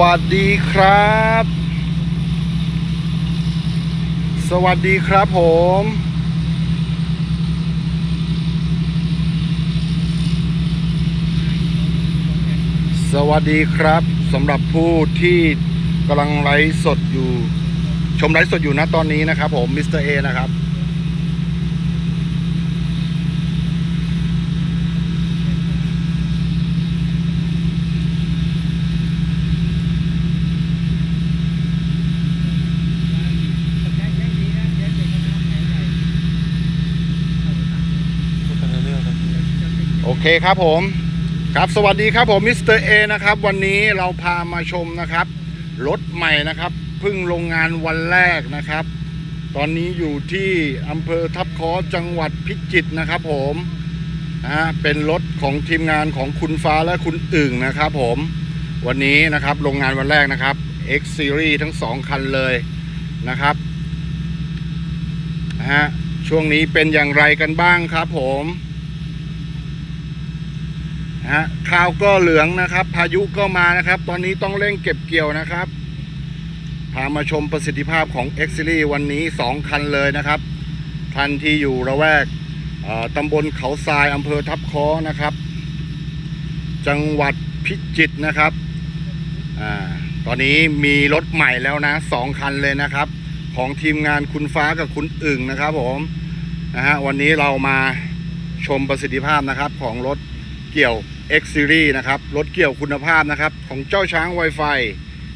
วัสดีครับ สวัสดีครับผม สวัสดีครับสำหรับผู้ที่กำลังไลฟ์สดอยู่ ชมไลฟ์สดอยู่นะตอนนี้นะครับผมมิสเตอร์เอนะครับ โอ เคครับผมครับสวัสดีครับผมมิสเตอร์เอนะครับ วันนี้เราพามาชมนะครับรถใหม่นะครับเพิ่งโรงงานวันแรกนะครับ ตอนนี้อยู่ที่อำเภอทับคอจังหวัดพิจิตรนะครับ ผมนะเป็นรถของทีมงานของคุณฟ้าและคุณอึ่งนะครับ ผมวันนี้นะครับโรงงานวันแรกนะครับ X Series ทั้งสองคันเลยนะครับนะฮะช่วงนี้เป็นอย่างไรกันบ้างครับผม ฮะข้าวก็เหลืองนะครับ พายุก็มานะครับ ตอนนี้ต้องเร่งเก็บเกี่ยวนะครับ พามาชมประสิทธิภาพของ X Series วันนี้ 2 คันเลยนะครับท่านที่อยู่ระแวกตำบลเขาทรายอำเภอทับคอนะครับ จังหวัดพิจิตรนะครับอตอนนี้มีรถใหม่แล้วนะสองคันเลยนะครับ ของทีมงานคุณฟ้ากับคุณอึ่งนะครับผมนะฮะวันนี้เรามาชมประสิทธิภาพนะครับของรถเกี่ยว X Series นะครับ รถเกี่ยวคุณภาพนะครับ ของเจ้าช้าง Wi-Fi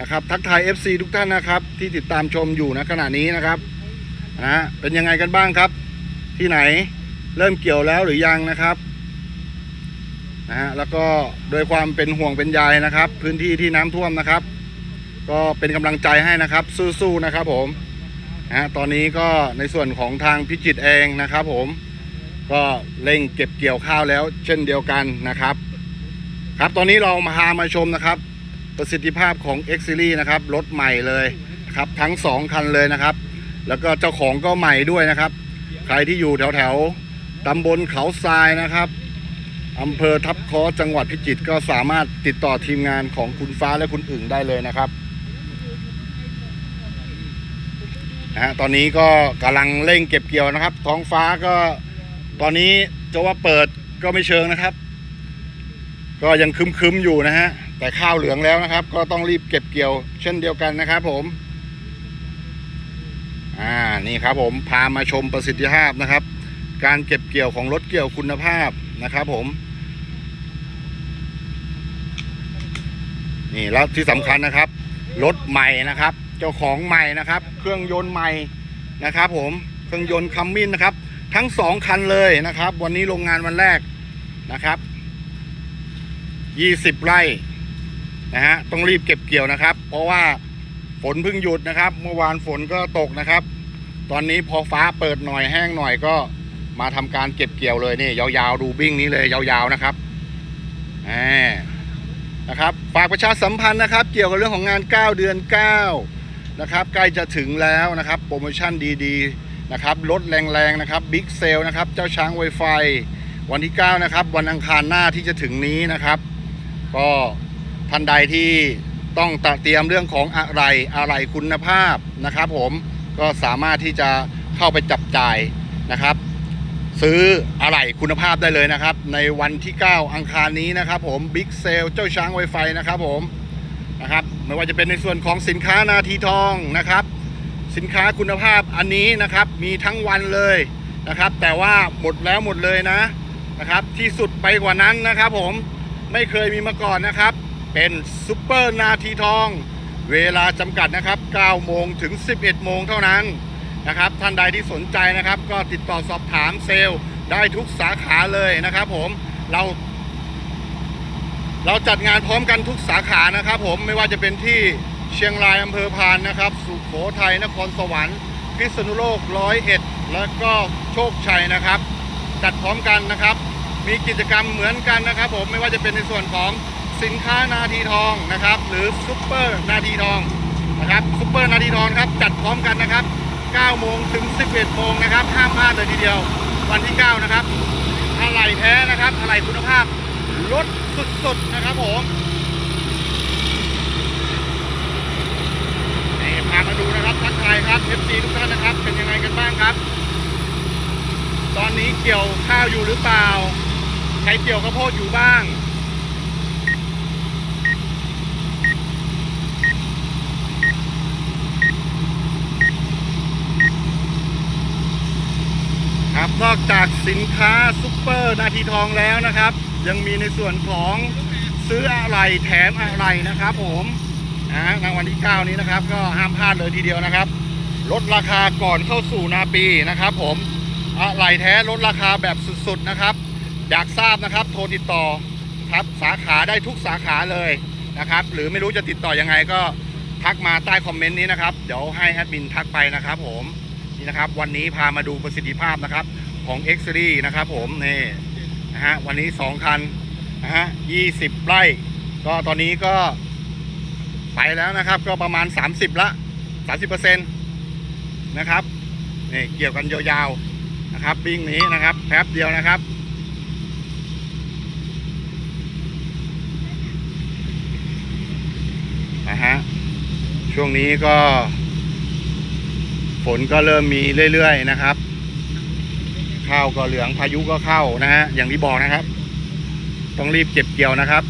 นะครับ ทักทาย FC ทุกท่านนะครับ ที่ติดตามชมอยู่ณขณะนี้นะครับนะฮะเป็นยังไงกันบ้างครับ ที่ไหนเริ่มเกี่ยวแล้วหรือยังนะครับนะฮะแล้วก็โดยความเป็นห่วงเป็นใยนะครับ พื้นที่ที่น้ำท่วมนะครับ ก็เป็นกำลังใจให้นะครับ สู้ๆนะครับผมนะฮะตอนนี้ก็ในส่วนของทางพิจิตเองนะครับ ผมก็เร่งเก็บเกี่ยวข้าวแล้วเช่นเดียวกันนะครับ ครับตอนนี้เรามาพามาชมนะครับ ประสิทธิภาพของ X Series นะครับรถใหม่เลยครับทั้ง 2 คันเลยนะครับ แล้วก็เจ้าของก็ใหม่ด้วยนะครับ ใครที่อยู่แถวแถวตำบลเขาทรายนะครับอำเภอทับคอจังหวัดพิจิตรก็สามารถติดต่อทีมงานของคุณฟ้าและคุณอึ่งได้เลยนะครับนะฮะตอนนี้ก็กำลังเร่งเก็บเกี่ยวนะครับ ท้องฟ้าก็ตอนนี้จะว่าเปิดก็ไม่เชิงนะครับ ก็ยังคึมๆอยู่นะฮะ แต่ข้าวเหลืองแล้วนะครับ ก็ต้องรีบเก็บเกี่ยวเช่นเดียวกันนะครับผม อ่า นี่ครับผม พามาชมประสิทธิภาพนะครับ การเก็บเกี่ยวของรถเกี่ยวคุณภาพนะครับผม นี่แล้วที่สำคัญนะครับ รถใหม่นะครับ เจ้าของใหม่นะครับ เครื่องยนต์ใหม่นะครับ ผม เครื่องยนต์คัมมินนะครับ ทั้งสองคันเลยนะครับ วันนี้โรงงานวันแรกนะครับ 20ไร่นะฮะต้องรีบเก็บเกี่ยวนะครับ เพราะว่าฝนเพิ่งหยุดนะครับ เมื่อวานฝนก็ตกนะครับ ตอนนี้พอฟ้าเปิดหน่อยแห้งหน่อยก็มาทำการเก็บเกี่ยวเลยนี่ยาวๆดูบิ้งนี้เลยยาวๆนะครับแหมนะครับฝากประชาสัมพันธ์นะครับ เกี่ยวกับเรื่องของงาน 9 เดือน 9 นะครับ ใกล้จะถึงแล้วนะครับ โปรโมชั่นดีๆนะครับลดแรงๆนะครับบิ๊กเซลนะครับ เจ้าช้าง Wi-Fi วันที่ 9 นะครับ วันอังคารหน้าที่จะถึงนี้นะครับ ก็ท่านใดที่ต้องตเตรียมเรื่องของอะไรอะไรคุณภาพนะครับ ผมก็สามารถที่จะเข้าไปจับจ่ายนะครับ ซื้ออะไรคุณภาพได้เลยนะครับ ในวันที่ 9 อังคารนี้นะครับ ผมบิ๊กเซลเจ้าช้าง Wi-Fi นะครับผมนะครับไม่ว่าจะเป็นในส่วนของสินค้านาทีทองนะครับ สินค้าคุณภาพอันนี้นะครับมีทั้งวันเลยนะครับ แต่ว่าหมดแล้วหมดเลยนะนะครับ ที่สุดไปกว่านั้นนะครับผม ไม่เคยมีมาก่อนนะครับ เป็นซุปเปอร์นาทีทอง เวลาจำกัดนะครับ 9 โมงถึง 11 โมงเท่านั้นนะครับ ท่านใดที่สนใจนะครับ ก็ติดต่อสอบถามเซลล์ได้ทุกสาขาเลยนะครับ ผมเราเราจัดงานพร้อมกันทุกสาขานะครับ ผมไม่ว่าจะเป็นที่เชียงรายอำเภอพานนะครับ สุโขทัยนครสวรรค์ พิษณุโลกร้อยเอ็ดแล้วก็โชคชัยนะครับ จัดพร้อมกันนะครับ มีกิจกรรมเหมือนกันนะครับ ผมไม่ว่าจะเป็นในส่วนของสินค้านาทีทองนะครับ หรือซุปเปอร์นาทีทองนะครับซุปเปอร์นาทีทองครับจัดพร้อมกันนะครับ9โมงถึง 11โมงนะครับห้ามพลาดเลยทีเดียว วันที่ 9 นะครับอะไหล่แท้นะครับอะไหล่คุณภาพลดสุดๆนะครับผมนี่พามาดูนะครับทักทายครับ FC ทุกท่านนะครับ เป็นยังไงกันบ้างครับ ตอนนี้เกี่ยวข้าวอยู่หรือเปล่า ใครเกี่ยวข้าวโพดอยู่บ้าง ครับนอกจากสินค้าซุปเปอร์นาทีทองแล้วนะครับ ยังมีในส่วนของซื้ออะไรแถมอะไรนะครับผมนะรางวัลที่ 9 นี้นะครับ ก็ห้ามพลาดเลยทีเดียวนะครับ ลดราคาก่อนเข้าสู่นาปีนะครับผมอะไรแท้ลดราคาแบบสุดๆนะครับ อยากทราบนะครับ โทรติดต่อครับสาขาได้ทุกสาขาเลยนะครับ หรือไม่รู้จะติดต่อยังไงก็ทักมาใต้คอมเมนต์นี้นะครับ เดี๋ยวให้แอดมินทักไปนะครับ ผมนี่นะครับ วันนี้พามาดูประสิทธิภาพนะครับ ของ X Series นะครับ ผมนี่นะฮะวันนี้ 2 คันนะฮะ20 ไร่ ก็ตอนนี้ก็ไปแล้วนะครับ ก็ประมาณ 30 ละ 30%นะครับนี่เกี่ยวกันยาวๆนะครับวิ่งนี้นะครับแป๊บเดียวนะครับ นะฮะ ช่วงนี้ก็ ฝนก็เริ่มมีเรื่อยๆนะครับ ข้าวก็เหลืองพายุก็เข้านะฮะ อย่างที่บอกนะครับ ต้องรีบเก็บเกี่ยวนะครับ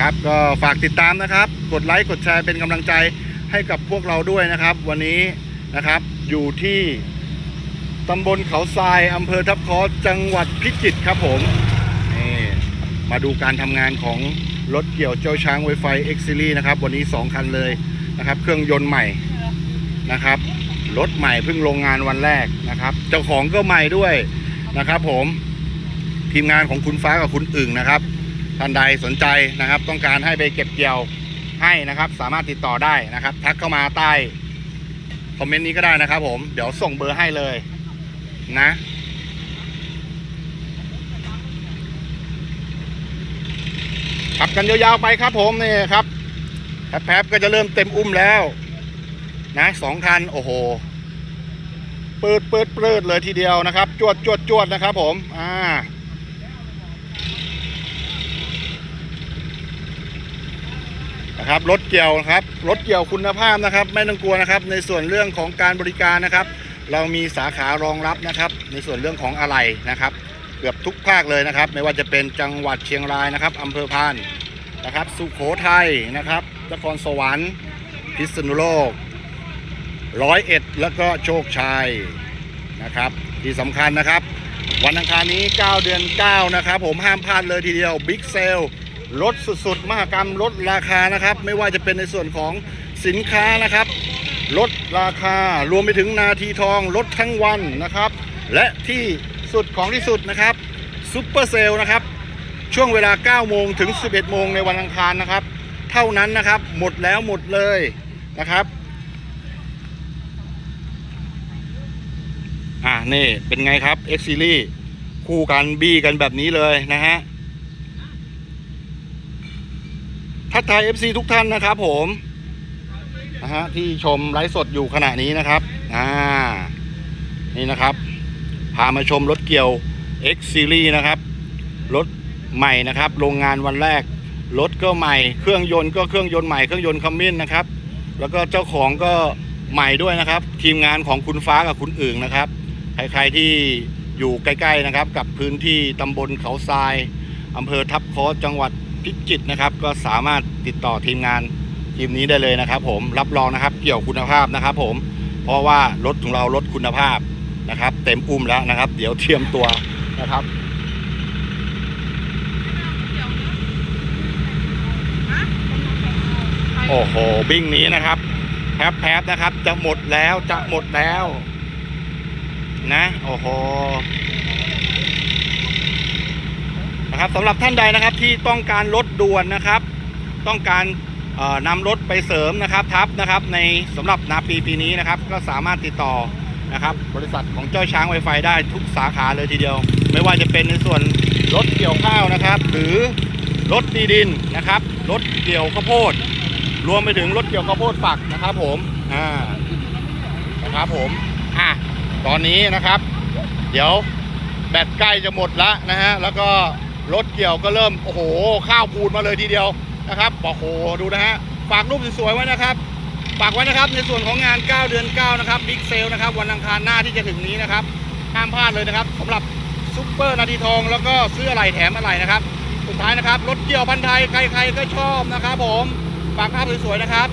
ครับก็ฝากติดตามนะครับ กดไลค์กดแชร์เป็นกำลังใจให้กับพวกเราด้วยนะครับ วันนี้นะครับอยู่ที่ตำบลเขาทรายอำเภอทับคอจังหวัดพิจิตรครับผมนี่มาดูการทำงานของ รถเกี่ยวเจ้าช้างไวไฟ X Series นะครับ วันนี้ 2 คันเลยนะครับ เครื่องยนต์ใหม่นะครับ รถใหม่เพิ่งโรงงานวันแรกนะครับ เจ้าของก็ใหม่ด้วยนะครับผม ทีมงานของคุณฟ้ากับคุณอึ่งนะครับ ท่านใดสนใจนะครับ ต้องการให้ไปเก็บเกี่ยวให้นะครับ สามารถติดต่อได้นะครับ ทักเข้ามาใต้คอมเมนต์นี้ก็ได้นะครับผม เดี๋ยวส่งเบอร์ให้เลยนะ ขับกันยาวๆไปครับผมนี่ครับแป๊บๆก็จะเริ่มเต็มอุ้มแล้ว นะสองคันโอ้โหเปิดเปิดเปิดเลยทีเดียวนะครับ จวดจวดจวดนะครับผมอ่านะครับรถเกี่ยวครับรถเกี่ยวคุณภาพนะครับ ไม่ต้องกลัวนะครับ ในส่วนเรื่องของการบริการนะครับ เรามีสาขารองรับนะครับ ในส่วนเรื่องของอะไรนะครับ เกือบทุกภาคเลยนะครับ ไม่ว่าจะเป็นจังหวัดเชียงรายนะครับอำเภอพานนะครับ สุโขทัยนะครับนครสวรรค์ พิษณุโลกร้อยเอ็ดแล้วก็โชคชัยนะครับ ที่สำคัญนะครับ วันอังคารนี้ 9 เดือน 9 นะครับ ผมห้ามพลาดเลยทีเดียวบิ๊กเซลลดสุดๆ มหกรรมลดราคานะครับ ไม่ว่าจะเป็นในส่วนของสินค้านะครับ ลดราคารวมไปถึงนาทีทองลดทั้งวันนะครับ และที่ สุดของที่สุดนะครับซุปเปอร์เซลนะครับ ช่วงเวลา 9 โมงถึง 11 โมงในวันอังคารนะครับ เท่านั้นนะครับ หมดแล้วหมดเลยนะครับ อ่านี่เป็นไงครับ X Series คู่กันบี้กันแบบนี้เลยนะฮะทักทาย FC ทุกท่านนะครับผมนะฮะที่ชมไลฟ์สดอยู่ขณะนี้นะครับ อ่า นี่นะครับ พามาชมรถเกี่ยว X Series นะครับ รถใหม่นะครับ โรงงานวันแรก รถก็ใหม่ เครื่องยนต์ก็เครื่องยนต์ใหม่ เครื่องยนต์คัมมินนะครับ แล้วก็เจ้าของก็ใหม่ด้วยนะครับ ทีมงานของคุณฟ้ากับคุณอึ่งนะครับ ใครๆที่อยู่ใกล้ๆนะครับ กับพื้นที่ตำบลเขาทรายอำเภอทับคอจังหวัดพิจิตรนะครับ ก็สามารถติดต่อทีมงานทีมนี้ได้เลยนะครับ ผมรับรองนะครับเกี่ยวคุณภาพนะครับ ผมเพราะว่ารถของเรารถคุณภาพ นะครับ เต็มอุ้มแล้วนะครับ เดี๋ยวเทียมตัวนะครับโอ้โหบิ้งนี้นะครับแพบแพบนะครับ จะหมดแล้วจะหมดแล้ว นะโอ้โหนะครับสำหรับท่านใดนะครับที่ต้องการรถด่วนนะครับ ต้องการนำรถไปเสริมนะครับทับนะครับ ในสำหรับนาปีปีนี้นะครับ ก็สามารถติดต่อ นะครับ บริษัทของเจ้าช้างไวไฟได้ทุกสาขาเลยทีเดียว ไม่ว่าจะเป็นในส่วนรถเกี่ยวข้าวนะครับ หรือรถดีดินนะครับรถเกี่ยวข้าวโพด รวมไปถึงรถเกี่ยวข้าวโพดฝักนะครับ ผมอ่านะครับผมอะตอนนี้นะครับ เดี๋ยวแบตใกล้จะหมดละนะฮะแล้วก็รถเกี่ยวก็เริ่มโอ้โหข้าวพูนมาเลยทีเดียวนะครับโอ้โหดูนะฮะฝากรูปสวยๆไว้นะครับ ฝากไว้นะครับในส่วนของงาน 9 เดือน 9 นะครับบิ๊กเซลนะครับวันอังคารหน้าที่จะถึงนี้นะครับห้ามพลาดเลยนะครับสำหรับซุปเปอร์นาทีทอง แล้วก็ซื้ออะไรแถมอะไรนะครับ สุดท้ายนะครับ รถเกี่ยวพันไทยใครๆก็ชอบนะครับผมฝากภาพสวยๆนะครับ